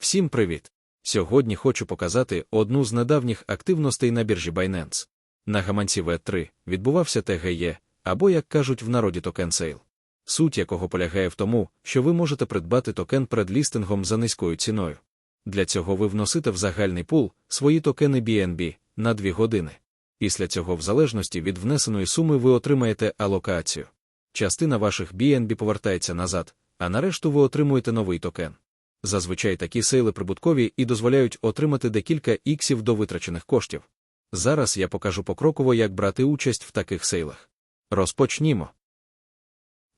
Всім привіт! Сьогодні хочу показати одну з недавніх активностей на біржі Binance. На гаманці V3 відбувався ТГЄ, або, як кажуть в народі токен сейл, суть якого полягає в тому, що ви можете придбати токен перед лістингом за низькою ціною. Для цього ви вносите в загальний пул свої токени BNB на 2 години. Після цього, в залежності від внесеної суми, ви отримаєте алокацію. Частина ваших BNB повертається назад, а нарешту ви отримуєте новий токен. Зазвичай такі сейли прибуткові і дозволяють отримати декілька іксів до витрачених коштів. Зараз я покажу покроково, як брати участь в таких сейлах. Розпочнімо.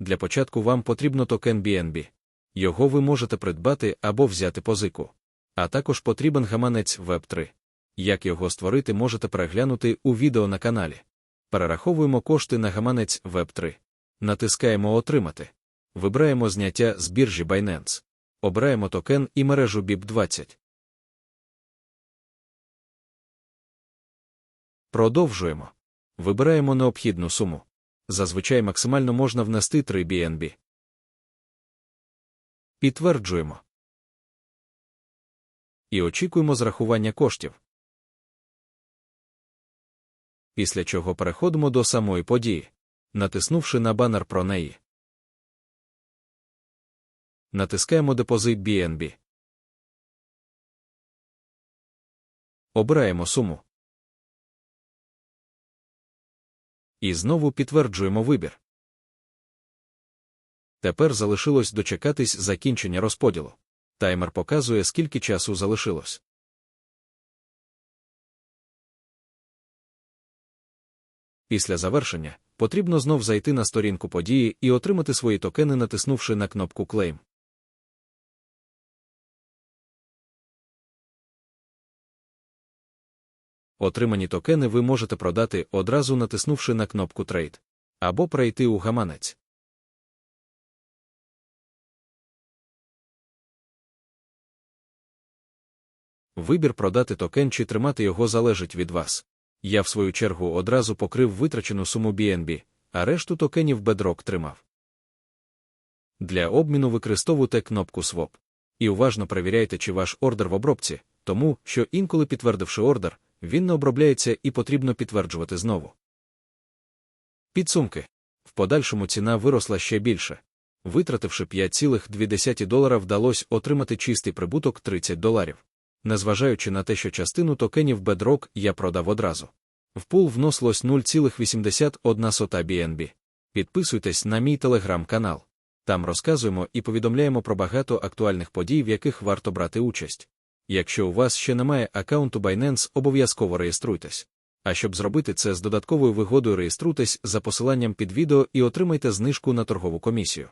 Для початку вам потрібно токен BNB. Його ви можете придбати або взяти позику. А також потрібен гаманець Web3. Як його створити, можете переглянути у відео на каналі. Перераховуємо кошти на гаманець Web3. Натискаємо Отримати. Вибираємо зняття з біржі Binance. Обираємо токен і мережу BIP20. Продовжуємо. Вибираємо необхідну суму. Зазвичай максимально можна внести 3 BNB. Підтверджуємо. І очікуємо зрахування коштів. Після чого переходимо до самої події, натиснувши на банер про неї. Натискаємо депозит BNB. Обираємо суму. І знову підтверджуємо вибір. Тепер залишилось дочекатись закінчення розподілу. Таймер показує, скільки часу залишилось. Після завершення потрібно знов зайти на сторінку події і отримати свої токени, натиснувши на кнопку Claim. Отримані токени ви можете продати одразу натиснувши на кнопку Trade або перейти у гаманець. Вибір продати токен чи тримати його залежить від вас. Я, в свою чергу, одразу покрив витрачену суму BNB, а решту токенів Bedrock тримав. Для обміну використовуйте кнопку Swap. І уважно перевіряйте, чи ваш ордер в обробці, тому що інколи підтвердивши ордер, він не обробляється і потрібно підтверджувати знову. Підсумки. В подальшому ціна виросла ще більше. Витративши 5,2 долара, вдалося отримати чистий прибуток 30 доларів. Незважаючи на те, що частину токенів Bedrock я продав одразу. В пул вносилось 0,81 BNB. Підписуйтесь на мій телеграм-канал. Там розказуємо і повідомляємо про багато актуальних подій, в яких варто брати участь. Якщо у вас ще немає аккаунту Binance, обов'язково реєструйтесь. А щоб зробити це з додатковою вигодою, реєструйтесь за посиланням під відео і отримайте знижку на торгову комісію.